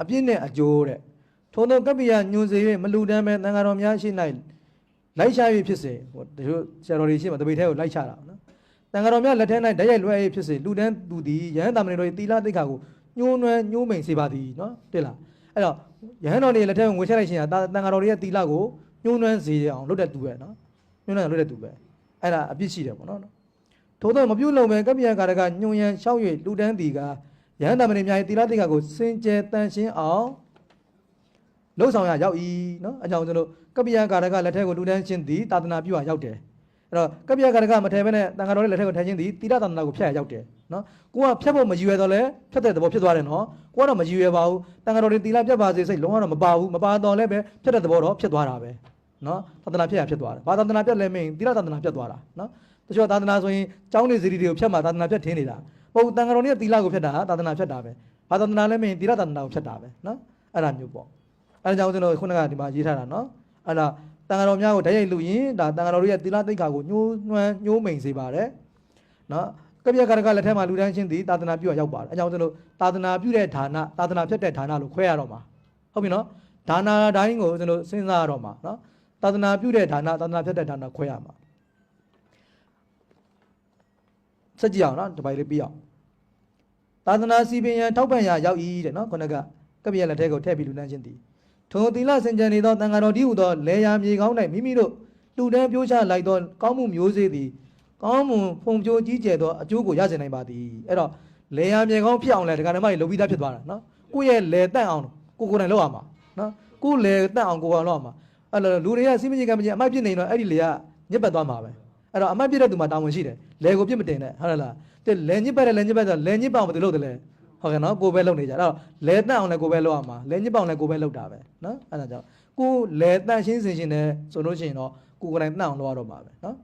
အပြစ်နဲ့အကျိုးတဲ့ထို့သောကပ္ပိယညွန်စေ၍မလူတမ်းပဲတန်ဃာတော်များရှိ၌လိုက်ရှာ၍ဖြစ်စေဟိုတချို့ဆရာတော်တွေရှိမှတပိတ်ထဲကိုလိုက်ချတာနော်တန်ဃာတော်များလက်ထဲ၌ဓာတ်ရိုက်လွှဲ၍ဖြစ်စေလူတန်းသူသည်ယဟန်တာမဏေတော်၏သီလသိက္ခာကိုညှိုးနွမ်းညှိုးမိန်စေပါသည်နော်တိလားအဲ့တော့ယဟန်တော်တွေလက်ထဲကိုငွေချက်လိုက်ရှင်ကတန်ဃာတော်တွေရဲ့သီလကိုညှိုးနွမ်းစေအောင်လုပ်တဲ့သူပဲနော်ညှိုးနွမ်းလုပ်တဲ့သူပဲအဲ့ဒါအပြစ်ရှိတယ်ပေါ့နော်ထို့သောမပြုတ်လုံမဲ့ကပ္ပိယကာရကညွန်ရန်လျှောက်၍လူတန်းတီက ယဟန်တမဏိများ၏တိလတိကကိုစင်ကြယ်တန်ရှင်းအောင်လှုပ်ဆောင်ရရောက်၏နော်အကြောင်းကျွန်တော်ကပ္ပိယကာရကလက်ထက်ကိုလူတန်းရှင်းသည်တာသနာပြုရရောက်တယ်အဲ့တော့ကပ္ပိယကာရကမထဲဘဲနဲ့တန်ခါတော်ရဲ့လက်ထက်ကိုထိုင်ခြင်းသည်တိလတာသနာကိုဖျက်ရရောက်တယ်နော်ကိုကဖျက်ဖို့မရည်ရွယ်တော့လဲဖျက်တဲ့သဘောဖြစ်သွားတယ်နော်ကိုကတော့မရည်ရွယ်ပါဘူးတန်ခါတော်တွေတိလပြတ်ပါစေစိတ်လုံးဝတော့မပါဘူးမပါတော့လဲပဲဖျက်တဲ့သဘောတော့ဖြစ်သွားတာပဲနော်သာသနာဖျက်ရဖြစ်သွားတယ်ဘာသာသနာပြတ်လဲမင်းတိလသာသနာပြတ်သွားတာနော်တချို့သာသနာဆိုရင်ကျောင်းနေစီရီတွေကိုဖြတ်မှသာသနာဖြတ်ထင်းနေတာ ပုံတန်ဃာတော်တွေကသီလကိုဖြတ်တာသာသနာဖြတ်တာပဲဘာသာသနာလည်းမင်းသီလသာသနာကိုဖြတ်တာပဲနော်အဲ့ဒါမျိုးပေါ့အဲ့ဒါကြောင့်ကျွန်တော်ခုနကဒီမှာရေးထားတာနော်အဲ့ဒါတန်ဃာတော်များကိုဓာတ်ရိုက်လူရင်ဒါတန်ဃာတော်တွေရဲ့သီလသိက္ခာကိုညှိုးနွမ်းညှိုးမိန်စေပါတယ်နော်ကပြကာရကလက်ထက်မှာလူတန်းချင်းသည်သာသနာပြုရရောက်ပါတယ်အဲကြောင့်ကျွန်တော်သာသနာပြုတဲ့ဌာနသာသနာဖြတ်တဲ့ဌာနလို့ခွဲရတော့မှာဟုတ်ပြီနော်ဒါနာတိုင်းကိုကျွန်တော်စဉ်းစားရတော့မှာနော်သာသနာပြုတဲ့ဌာနသာသနာဖြတ်တဲ့ဌာနခွဲရမှာ ဆက်ကြည့်အောင်နော်ဒီပိုင်းလေးပြီးအောင်သာသနာစီပင်ရန်ထောက်ပံ့ရာရောက်ဤတဲ့နော်ခုနကကပ္ပိယလက်ထဲကိုထည့်ပြီးလူနှန်းခြင်းသည်ထိုသီလစင်ကြံနေသောတန်ဃာတော်ဒီဟုသောလေယာမြေကောင်း၌မိမိတို့လူတန်းပြိုးချလိုက်သောကောင်းမှုမျိုးစေ့သည်ကောင်းမှုဖုံဖြိုးကြီးကျယ်သောအကျိုးကိုရစေနိုင်ပါသည်အဲ့တော့လေယာမြေကောင်းဖြစ်အောင်လဲဒကာဓမ္မတွေလုပ်ပြီးသားဖြစ်သွားတာနော်ကိုယ့်ရဲ့လေတက်အောင်ကိုကိုယ်တိုင်လုပ်ရမှာနော်ကိုယ်လေတက်အောင်ကိုယ်ကလုပ်ရမှာအဲ့လိုလူတွေကစီမကြီးကမကြီးအမိုက်ပြစ်နေတော့အဲ့ဒီလေကညစ်ပတ်သွားမှာပဲ အဲ့တော့အမတ်ပြည့်တဲ့သူမှာတာဝန်ရှိတယ်လဲကိုပြစ်မတင်နဲ့ဟုတ်လားတဲ့လဲညစ်ပတ်တယ်လဲညစ်ပတ်ဆိုလဲညစ်ပအောင်ဘယ်လိုလုပ်တယ်လဲဟုတ်ကဲ့နော်ကိုပဲလုပ်နေကြအဲ့တော့လဲတန့်အောင်လဲကိုပဲလုပ်ရမှာလဲညစ်ပအောင်လဲကိုပဲလုပ်တာပဲနော်အဲ့ဒါကြောင့်ကိုလဲတန့်ရှင်းစင်ရှင်းတယ်ဆိုလို့ရှိရင်တော့ကိုကိုယ်တိုင်တန့်အောင်လုပ်ရတော့မှာပဲနော်